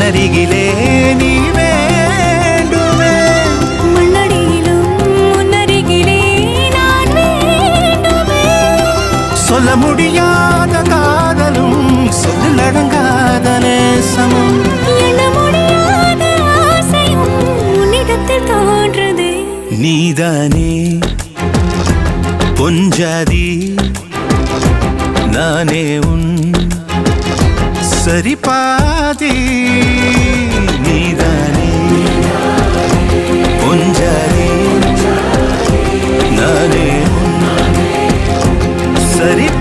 அருகிலே நீ வேண்டுமே. மண்ணடியிலும் முன்னருகிலே நான் வேண்டுமே. சொல்ல முடியாத காதலும் சொல்லடங்காத நேசமும் நீதானே பொஞ்சாதி நானே உன் சரிபாதி. ಸರಿ